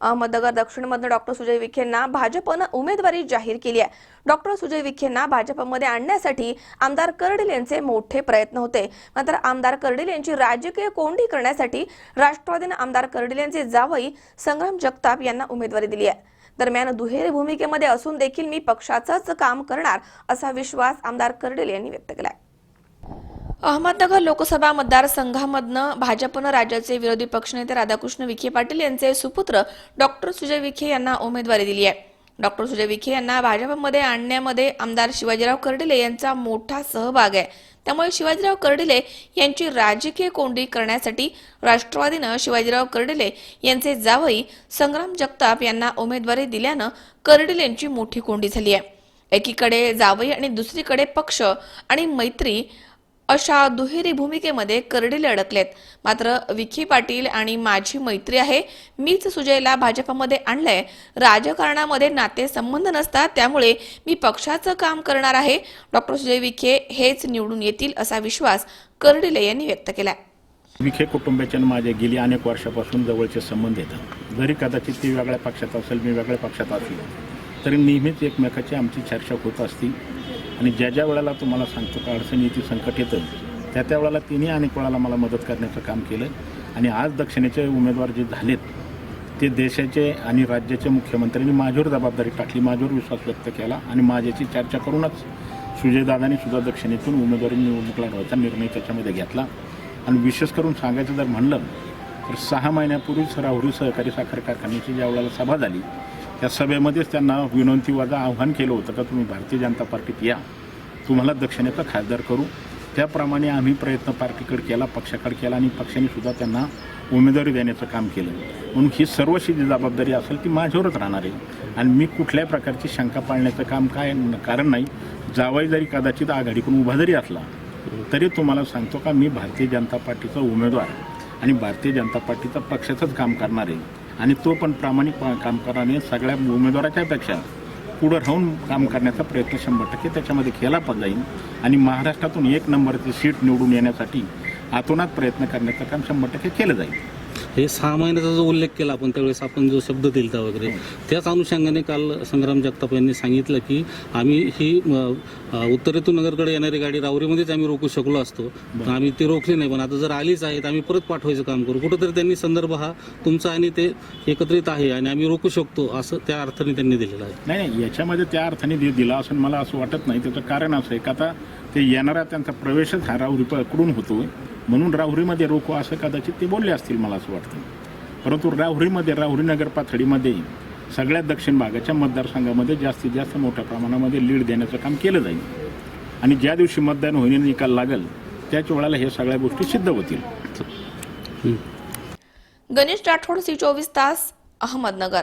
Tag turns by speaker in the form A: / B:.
A: अहमदनगर दक्षिणमधनं डॉक्टर सुजय विखेंना भाजपनं उमेदवारी जाहीर केली आहे. डॉक्टर सुजय विखेंना भाजपमध्ये आणण्यासाठी आमदार कर्डिल यांचे मोठे प्रयत्न होते. मात्र आमदार कर्डिल यांची राजकीय कोंडी करण्यासाठी राष्ट्रवादीनं आमदार कर्डिल यांचे जावई संग्राम जगताप यांना उमेदवारी दिली आहे. दरम्यान दुहेरी भूमिकेमध्ये असून देखील मी पक्षाचंच काम करणार असा विश्वास आमदार कर्डिल यांनी व्यक्त केला आहे अहमदनगर लोकसभा मतदारसंघामधनं भाजपनं राज्याचे विरोधी पक्षनेते राधाकृष्ण विखे पाटील यांचे सुपुत्र डॉक्टर सुजय विखे यांना उमेदवारी दिली आहे. डॉक्टर सुजय विखे यांना भाजपमध्ये आणण्यामध्ये आमदार शिवाजीराव कर्डिले यांचा मोठा सहभाग आहे. त्यामुळे शिवाजीराव कर्डिले यांची राजकीय कोंडी करण्यासाठी राष्ट्रवादीनं शिवाजीराव कर्डिले यांचे जावई संग्राम जगताप यांना उमेदवारी दिल्यानं कर्डिले यांची मोठी कोंडी झाली आहे. एकीकडे जावई आणि दुसरीकडे पक्ष आणि मैत्री अशा दुहेरी भूमिकेमध्ये कर्डिले अडकलेत. मात्र विखे पाटील आणि माझी मैत्री आहे. मीच सुजयला भाजपमध्ये आणलंय. राजकारणामध्ये नाते संबंध नसतात त्यामुळे मी पक्षाचं काम करणार आहे. डॉक्टर सुजय विखे हेच निवडून येतील असा विश्वास कर्डिले यांनी व्यक्त केला
B: विखे कुटुंबाच्या माझे गेली अनेक वर्षापासून जवळचे संबंध येतात जरी कदाचित ती वेगळ्या पक्षात असेल मी वेगळ्या पक्षात असलो तरी नेहमीच एकमेकाची आमची चर्चा होत असती. आणि ज्या ज्या वेळेला तुम्हाला सांगतो का अडचण येते संकट येतं त्या त्या वेळेला तिने अनेक वेळाला मला मदत करण्याचं काम केलं. आणि आज दक्षिणेचे उमेदवार जे झालेत ते देशाचे आणि राज्याचे मुख्यमंत्र्यांनी माझ्यावर जबाबदारी टाकली माझ्यावर विश्वास व्यक्त केला आणि माझ्याची चर्चा करूनच सुजयदादांनी सुद्धा दक्षिणेतून उमेदवारी निवडणूक लढवायचा निर्णय त्याच्यामध्ये घेतला. आणि विशेष करून सांगायचं जर म्हणलं तर सहा महिन्यापूर्वीच राहुरी सहकारी साखर कारखान्याची ज्या वेळेला सभा झाली त्या सभेमध्येच त्यांना विनंती वजा आव्हान केलं होतं का तुम्ही भारतीय जनता पार्टीत या. तुम्हाला दक्षिणेचा खासदार करू. त्याप्रमाणे आम्ही प्रयत्न पार्टीकडे केला पक्षाकडे केला आणि पक्षाने सुद्धा त्यांना उमेदवारी देण्याचं काम केलं. म्हणून ही सर्वशी जी जबाबदारी असेल ती माझ्यावरच राहणार आहे. आणि मी कुठल्याही प्रकारची शंका पाळण्याचं काम काय कारण नाही. जावाई जरी कदाचित आघाडीकडून उभा जरी असला तरी तुम्हाला सांगतो का मी भारतीय जनता पार्टीचा उमेदवार. आणि भारतीय जनता पार्टीचा पक्षाचंच काम करणार. आहे आणि तो पण प्रामाणिक काम करणारे सगळ्या उमेदवाराच्या पेक्षा पुढं राहून काम करण्याचा प्रयत्न शंभर टक्के त्याच्यामध्ये केला पण जाईल. आणि महाराष्ट्रातून एक नंबरची सीट निवडून येण्यासाठी आतोनात प्रयत्न करण्याचं काम शंभर टक्के केलं जाईल.
C: हे सहा महिन्याचा जो उल्लेख केला आपण त्यावेळेस आपण जो शब्द दिलता वगैरे त्याच अनुषंगाने काल संग्राम जगताप यांनी सांगितलं की आम्ही ही उत्तरेतून नगरकडे येणारी गाडी रावरीमध्येच आम्ही रोखू शकलो असतो. आम्ही ती रोखली नाही. पण आता जर आलीच आहे तर आम्ही परत पाठवायचं काम करू. कुठंतरी त्यांनी संदर्भ हा तुमचा आणि ते एकत्रित आहे आणि आम्ही रोखू शकतो असं त्या अर्थाने त्यांनी दिलेलं आहे.
B: नाही नाही. याच्यामध्ये त्या अर्थाने दि- दिला असं मला असं वाटत नाही. त्याचं कारण असं आहे का आता ते येणारा त्यांचा प्रवेशच हा राहुरीकडून होतो म्हणून राहुरीमध्ये रोखो असं कदाचित ते बोलले असतील मला असं वाटतं. परंतु राहुरीमध्ये राहुरी नगर पाथडीमध्ये सगळ्यात दक्षिण भागाच्या मतदारसंघामध्ये जास्तीत जास्त मोठ्या प्रमाणामध्ये लीड देण्याचं काम केलं जाईल. आणि ज्या दिवशी मतदान होईने निकाल लागेल त्याच वेळेला हे सगळ्या गोष्टी सिद्ध होतील.
A: गणेश राठोड सी चोवीस तास अहमदनगर.